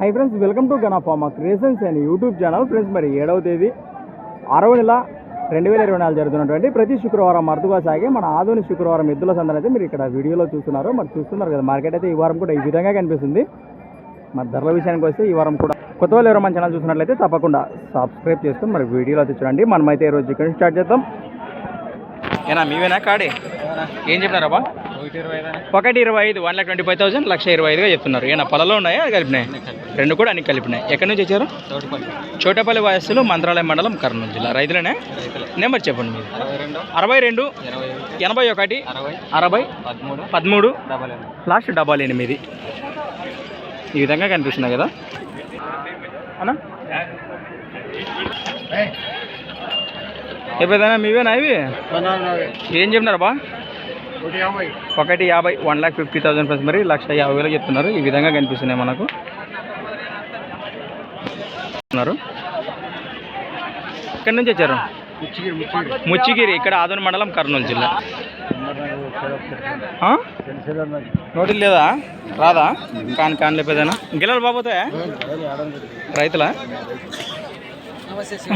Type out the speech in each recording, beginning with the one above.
Hi friends welcome to Gana pharma creations and YouTube channel friends మరి ఏడవ తేదీ ఆరవ నెల రెండు వేల ఇరవై నాలుగు జరుగుతున్నటువంటి ప్రతి శుక్రవారం అరుదుగా సాగే మన ఆధునిక శుక్రవారం ఎద్దుల సందర్భం అయితే మీరు ఇక్కడ వీడియోలో చూస్తున్నారు. మరి చూస్తున్నారు కదా మార్కెట్ అయితే ఈ వారం కూడా ఈ విధంగా కనిపిస్తుంది. మరి ధరల విషయానికి వస్తే ఈ వారం కూడా కొత్త వాళ్ళు ఎవరో మన ఛానల్ చూసినట్లయితే తప్పకుండా సబ్స్క్రైబ్ చేసుకొని మరి వీడియోలో అయితే చూడండి. మనమైతే ఈ రోజు ఇక్కడ స్టార్ట్ చేద్దాం. ఏనా మీవేనా కాడే? ఏం చెప్పినారా ఒకటి ఇరవై ఐదు. One lakh twenty five thousand లక్ష ఇరవై ఐదుగా చెప్తున్నారు. ఏనా పొలంలో ఉన్నాయా కలిపినాయి? రెండు కూడా అన్ని కలిపినాయి. ఎక్కడి నుంచి వచ్చారు? చోటపల్లి. వయస్సులో మంత్రాలయం మండలం కర్నూలు జిల్లా. రైతులనే? నెంబర్ చెప్పండి మీరు. అరవై రెండు. ఎనభై ఒకటి అరవై పదమూడు లాస్ట్ డబల్ ఎనిమిది. ఈ విధంగా కనిపిస్తున్నాయి కదా? అన్నా? ఏదైనా మీవేనా ఇవి? ఏం చెప్తున్నారు బా? ఒకటి యాభై. One lakh fifty thousand plus మరి లక్ష యాభై వేలు చెప్తున్నారు. ఈ విధంగా కనిపిస్తున్నాయి మనకు. ఎక్కడి నుంచి వచ్చారు? ముచ్చిగిరి ఇక్కడ ఆదోని మండలం కర్నూలు జిల్లా. ఆ? నోటీలు లేదా? రాదా? కాని కాని లేపేదేనా గిల్లలు బాబోతాయా రైతులా?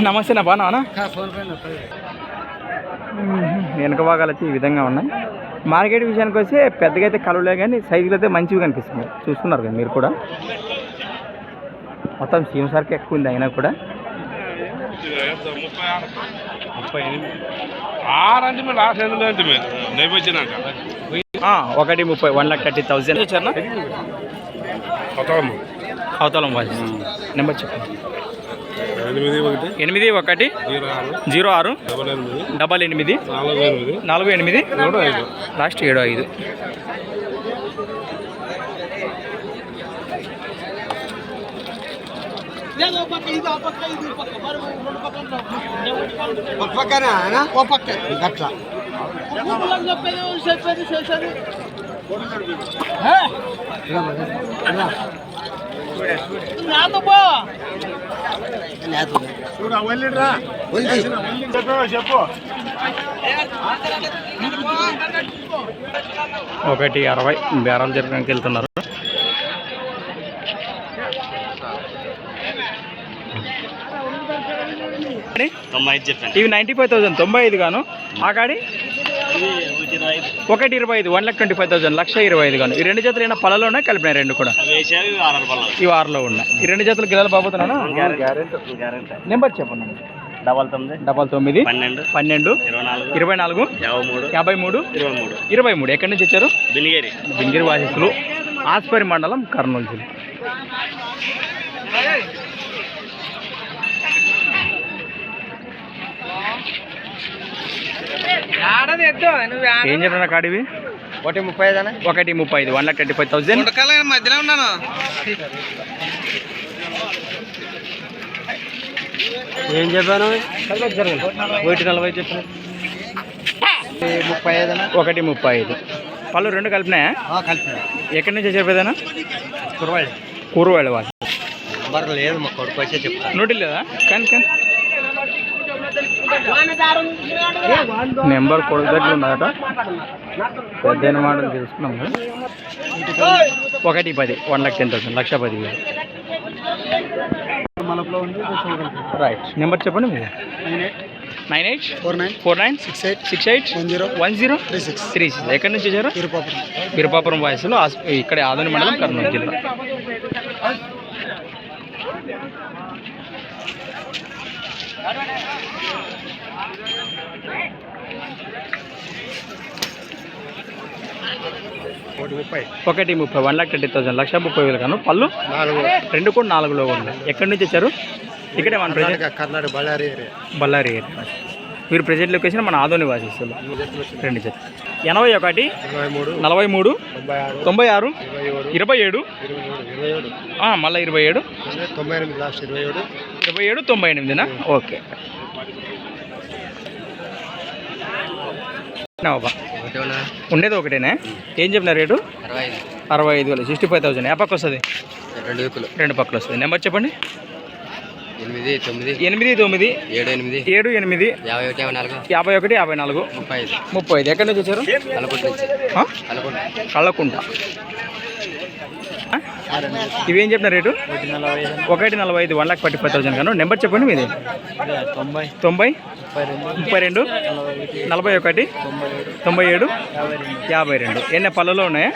నమస్తే నా బాగున్నావా వెనక భాగాలు అయితే ఈ విధంగా ఉన్నాయి. మార్కెట్ విషయానికి వస్తే పెద్దగా అయితే కలవలే కానీ సైజులు అయితే మంచివి కనిపిస్తుంది చూస్తున్నారు కదా మీరు కూడా. మొత్తం సీమ సరికి ఎక్కువ ఉంది అయినా కూడా. ఒకటి ముప్పై వన్ లాక్ థర్టీ థౌసండ్ కొత్తమ్మ అవతలం వాసి నెంబర్ చెప్పండి. ఎనిమిది ఒకటి ఎనిమిది ఒకటి జీరో ఆరు జీరో ఆరు డబల్ ఎనిమిది డబల్ ఎనిమిది నాలుగు ఎనిమిది నాలుగు ఎనిమిది ఏడు ఐదు. లాస్ట్ ఏడు ఐదు. ఒకటి అరవై బేరాలు జరగడానికి వెళ్తున్నారు. ఇవి నైంటీ ఫైవ్ థౌసండ్ తొంభై ఐదు గాను. ఆ కాడి ఒకటి ఇరవై ఐదు one lakh twenty five thousand లక్ష ఇరవై ఐదు గాను. ఈ రెండు జతలు అయినా పొలంలోనే కలిపినాయి రెండు కూడా. ఈ వారంలో ఉన్నాయి. ఈ రెండు జతలు గిలాలు బాబోతున్నాను గ్యారెంటీ. గ్యారెంటీ నెంబర్ చెప్పండి. డబల్ తొమ్మిది. డబల్ తొమ్మిది పన్నెండు. పన్నెండు ఇరవై నాలుగు. ఇరవై నాలుగు యాభై మూడు. ఇరవై మూడు. ఇరవై మూడు. ఎక్కడి నుంచి వచ్చారు? బినిగేరి. బింగిరి వాసిస్తులు. ఆస్పరి మండలం కర్నూలు జిల్లా. ఏం చెప్పిన కాడివి ఒకటి ముప్పై ఐదు ఒకటి ముప్పై ఐదు one lakh thirty five thousand మధ్యలో ఉన్నాను. ఏం చెప్పాను? ఒకటి నలభై చెప్పిన. ముప్పై ఐదు ఒకటి ముప్పై ఐదు. పళ్ళు రెండు కలిపినాయా? కలిపి ఎక్కడి నుంచి చెప్పేదానా కురవాడి కూరవాళ్ళ వాళ్ళు. లేదు మా కొడుకు వచ్చే చెప్తాను నోటి లేదా కానీ కానీ. నెంబర్ కొడుకు ఉన్నదట పెద్ద మాటలు తెలుసుకున్నాం ఒకటి పది వన్ లాక్ టెన్ థౌసండ్ లక్ష పది వేలు. రైట్ నెంబర్ చెప్పండి మీరు. Nine eight four nine four nine six eight six eight one zero one zero three six three six ఎక్కడి నుంచి వచ్చారు? తిరుపాపురం. వీరపాపురం వయసులో ఇక్కడ ఆదోని మండలం కర్నూలు జిల్లా. ఒకటి ముప్పై. ఒకటి ముప్పై వన్ లాక్ థర్టీ థౌసండ్ లక్ష ముప్పై వేలు కాను పళ్ళు? నాలుగు. రెండు కూడా నాలుగులో ఉన్నాయి. ఎక్కడి నుంచి వచ్చారు? ఇక్కడే మన present Karnataka Ballari area. Ballari area. మీరు ప్రజెంట్ లొకేషన్ మన ఆదోని వాసిస్తులు రెండు జత ఎనభై ఒకటి నలభై మూడు తొంభై ఆరు ఇరవై ఏడు మళ్ళీ ఇరవై ఏడు. తొంభై ఎనిమిది లాస్ట్ ఇరవై ఏడు. ఇరవై ఏడు తొంభై ఎనిమిదినా? ఓకే. ఉండేది ఒకటేనా? ఏం చెప్పిన రేటు? అరవై ఐదు. వేలు. సిక్స్టీ ఫైవ్ థౌసండ్ ఏ పక్క వస్తుంది? రెండు పక్కలు వస్తుంది. నెంబర్ చెప్పండి. ఎనిమిది తొమ్మిది. ఎనిమిది తొమ్మిది. ఏడు ఎనిమిది. ఏడు ఎనిమిది. యాభై ఒకటి యాభై నాలుగు. యాభై ఒకటి యాభై నాలుగు. ముప్పై ఐదు. ముప్పై ఐదు. ఎక్కడి నుంచి వచ్చారు? నుంచి ఆ? కలపటి కళ్ళకుంట ఆ? ఇవేం చెప్పిన రేటు? ఒకటి నలభై ఐదు one lakh forty five thousand కాను నెంబర్ చెప్పండి మీది. తొంభై. తొంభై ముప్పై రెండు. ముప్పై రెండు నలభై ఒకటి తొంభై ఏడు యాభై రెండు. ఎన్ని పళ్ళలో ఉన్నాయా?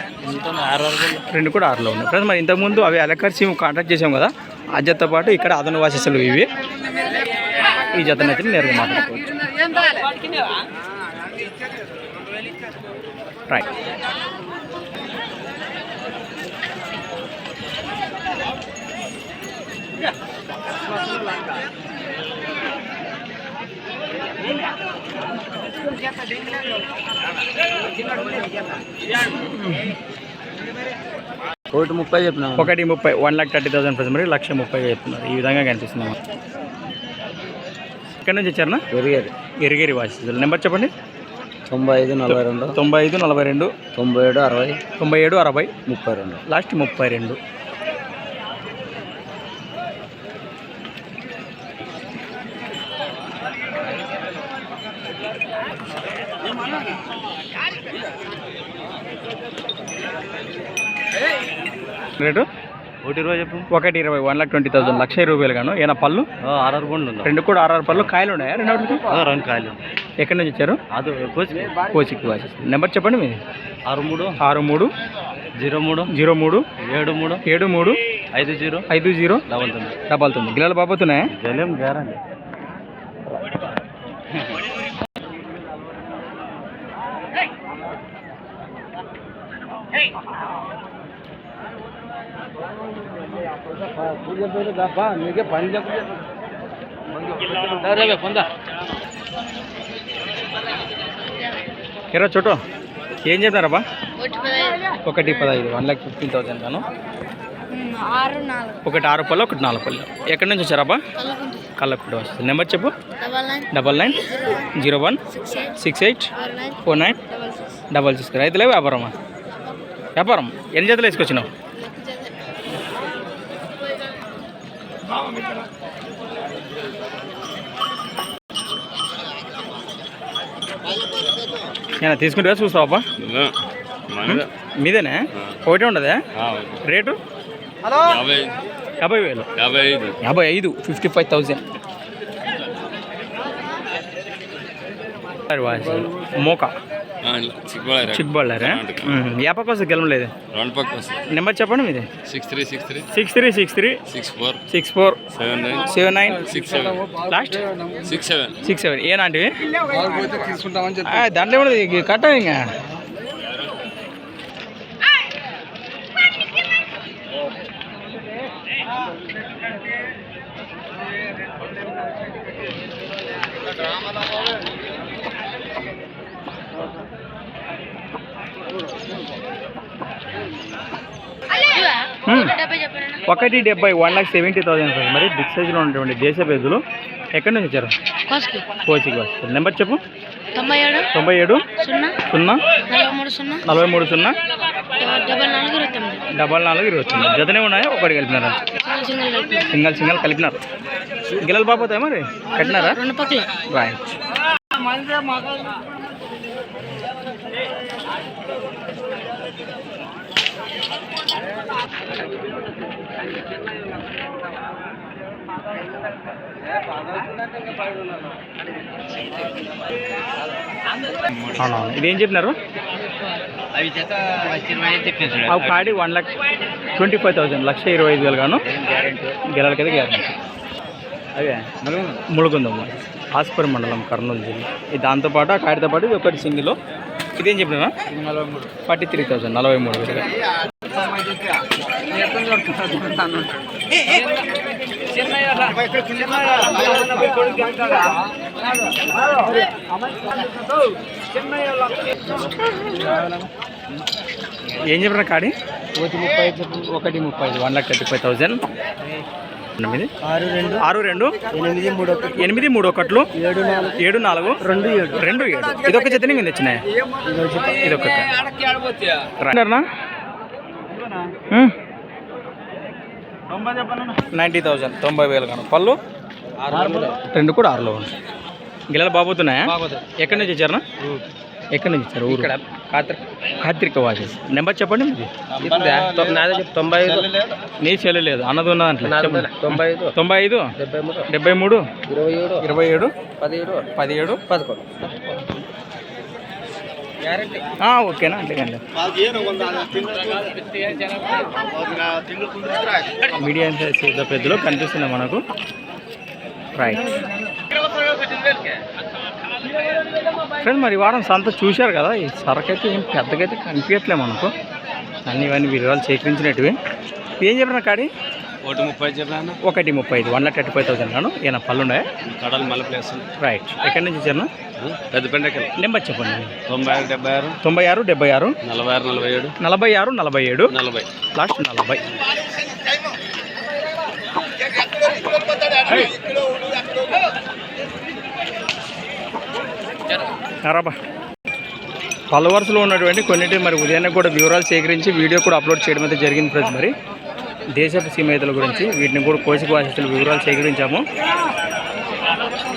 రెండు కూడా ఆరులో ఉన్నాయి. ఫ్రెండ్స్ మరి ఇంతకుముందు అవి అలకర్చి కాంటాక్ట్ చేసాం కదా ఆ జతతో పాటు ఇక్కడ అదన వాసస్సులు ఇవి. ఈ జతనైతే నేరుగా మాట్లాడుకోవచ్చు. రైట్ ఒకటి ముప్పై చెప్పిన? ఒకటి ముప్పై one lakh thirty thousand friends మరి లక్ష ముప్పై చెప్తున్నారు ఈ విధంగా కనిపిస్తుంది అన్నమాట. ఎక్కడి నుంచి వచ్చారన్నా? పెరిగారు ఎరిగేరి వాసస్సులు నెంబర్ చెప్పండి. తొంభై ఐదు నలభై రెండు. తొంభై ఐదు నలభై రెండు. తొంభై ఏడు అరవై. తొంభై ఏడు అరవై. ముప్పై రెండు. లాస్ట్ ముప్పై రెండు. రేటు? ఒకటి ఇరవై చెప్పు. ఒకటి ఇరవై వన్ లాక్ ట్వంటీ థౌసండ్. లక్ష రూపాయలు గాను. ఏమైనా పళ్ళు? ఆరు ఉందా? రెండు కూడా ఆరు పళ్ళు. కాయలు ఉన్నాయా? రెండు రెండు కాయలు. ఎక్కడి నుంచి వచ్చారు? అది కోచి కోచికి వాసి. నెంబర్ చెప్పండి మీది ఆరు మూడు. ఆరు మూడు. జీరో మూడు. జీరో మూడు. ఏడు మూడు. ఏడు మూడు. ఐదు జీరో. ఐదు జీరో. డబల్ తొమ్మిది. డబల్ తొమ్మిది. గిల్లలు బాబోతున్నాయా గెలేం గ్యారంటీ నీకే పని చెప్పు పొందా ఎరా చోటు ఏం చెప్తారబ్బా ఒకటి పదహైదు వన్ లాక్ ఫిఫ్టీన్ థౌసండ్ గాను ఒకటి ఆరు పళ్ళు ఒకటి నాలుగు పళ్ళు. ఎక్కడి నుంచి వచ్చారబ్బా? కళ్ళప్పుడు వస్తుంది. నెంబర్ చెప్పు. Double nine. Zero one. Six eight. Four nine. Double six. రైతులే వ్యాపారమా? వ్యాపారం. ఎన్ని జతలు వేసుకొచ్చినావు? నేను తీసుకుంటే చూస్తావా? మీదేనే? ఒకటే ఉండదా? రేటు? యాభై వేలు. యాభై ఐదు. యాభై ఐదు ఫిఫ్టీ ఫైవ్ థౌజండ్. మోక. చిక్కుబడారు చిక్బళ్ళారా యాప కోసం గెలవలేదు రెండు పక్క వస్తుంది నెంబర్ చెప్పండి మీది six three six three six three six three six four six four seven nine seven nine six seven last six seven six seven ఏనాంటివి తీసుకుంటామని ఆ, దాంట్లో కూడా ఇది కట్ట ఇంకా హ్మ్. డెబ్బై చెప్పండి ఒకటి డెబ్బై one lakh seventy thousand sir మరి బిగ్ సైజులో ఉన్నటువంటి దేశ పెద్దలు ఎక్కడి నుంచి వచ్చారు? కోస్కి. కోచికి వస్తారు నెంబర్ చెప్పు. తొంభై ఏడు. తొంభై ఏడు. సున్నా. సున్నా. నలభై మూడు సున్నా. డబల్ నాలుగు ఇరవై తొమ్మిది. జతనే ఉన్నాయా? ఒకటి కలిపినారా? సింగిల్ సింగిల్ కలిపి సింగల్ సింగల్ కలిపినారు. గిల్లలు బాపోతాయి మరి? కట్టినారా? రెండు పక్కల. రైట్ అవునవును ఇదేం చెప్పినారు? అవి కాడి one lakh twenty five thousand లక్ష ఇరవై ఐదు వేలు గాను. గిరాలకైతే గ్యారెంటీ అవే ములుగుందమ్మ. ఆస్పరి మండలం కర్నూలు జిల్లా. దాంతోపాటు ఆ కాడితో పాటు ఇది ఒకటి సింగిల్. ఇదేం చెప్పినా ఫార్టీ త్రీ థౌసండ్ నలభై మూడు వేలు. ఏం చెప్పిన కాడి? ఒకటి ముప్పై ఒకటి ముప్పై ఐదు one lakh thirty five thousand. ఎనిమిది? ఆరు రెండు. ఆరు రెండు. ఎనిమిది మూడు ఒకటి. ఎనిమిది మూడు ఒకట్లు. ఏడు నాలుగు. ఏడు నాలుగు. రెండు ఏడు. రెండు ఏడు. ఇదొక మీద వచ్చినాయి ఇదొక రండర్నా నైంటీ థౌజండ్. తొంభై వేలు కాను. పళ్ళు? రెండు కూడా ఆరులో ఉన్నాయి. గిల్లలు బాబోతున్నాయా? ఎక్కడి నుంచి వచ్చారనా ఎక్కడి నుంచి ఇచ్చారు ఊరు? ఇక్కడ కాత్ర కార్తీక వాచెస్ నెంబర్ చెప్పండి మీది నాదే చెప్పు తొంభై ఐదు. నీ చెల్లి లేదు అన్నది ఉన్న దాంట్లో చెప్పండి. తొంభై ఐదు. తొంభై ఐదు? డెబ్బై మూడు. డెబ్బై మూడు? ఇరవై ఏడు. ఇరవై ఏడు? పదిహేడు. పదిహేడు? పదకొండు. ఓకేనా? అంతేకండి మీడియం పెద్దలో కనిపిస్తుంది మనకు. రైట్ ఫ్రెండ్ మరి వారం సంత చూశారు కదా ఈ సరకైతే ఏం పెద్దగైతే కనిపించట్లే మనకు. అన్ని ఇవన్నీ వివరాలు సేకరించినట్టువి. ఏం చెప్పిన కాడి? ఒకటి ముప్పై చెప్పాను ఒకటి ముప్పై ఐదు one lakh thirty five thousand గాను ఏమైనా పళ్ళు ఉన్నాయా? కడలు మళ్ళీ ప్లేస్. రైట్. ఎక్కడి నుంచి వచ్చారు పెద్ద పెండకలు నెంబర్ చెప్పండి. తొంభై ఆరు డెబ్బై ఆరు. తొంభై ఆరు డెబ్బై ఆరు. నలభై ఆరు నలభై ఏడు. నలభై ఆరు నలభై ఏడు. నలభై. లాస్ట్ నలభై. రాబా. పలు ఉన్నటువంటి కొన్నిటి మరి ఉదయాన్నే కూడా వివరాలు సేకరించి వీడియో కూడా అప్లోడ్ చేయడం అయితే జరిగింది ఫ్రెండ్స్ మరి. దేశపు సీమైతుల గురించి వీటిని కూడా కోసిక వాసిస్తులు వివరాలు సేకరించాము.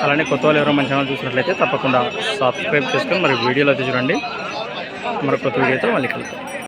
అలానే కొత్త వాళ్ళు ఎవరో మన ఛానల్ చూసినట్లయితే తప్పకుండా సబ్స్క్రైబ్ చేసుకొని మరి వీడియోలో అయితే చూడండి. మరి కొత్త వీడియోతో మళ్ళీ కలుగుతాం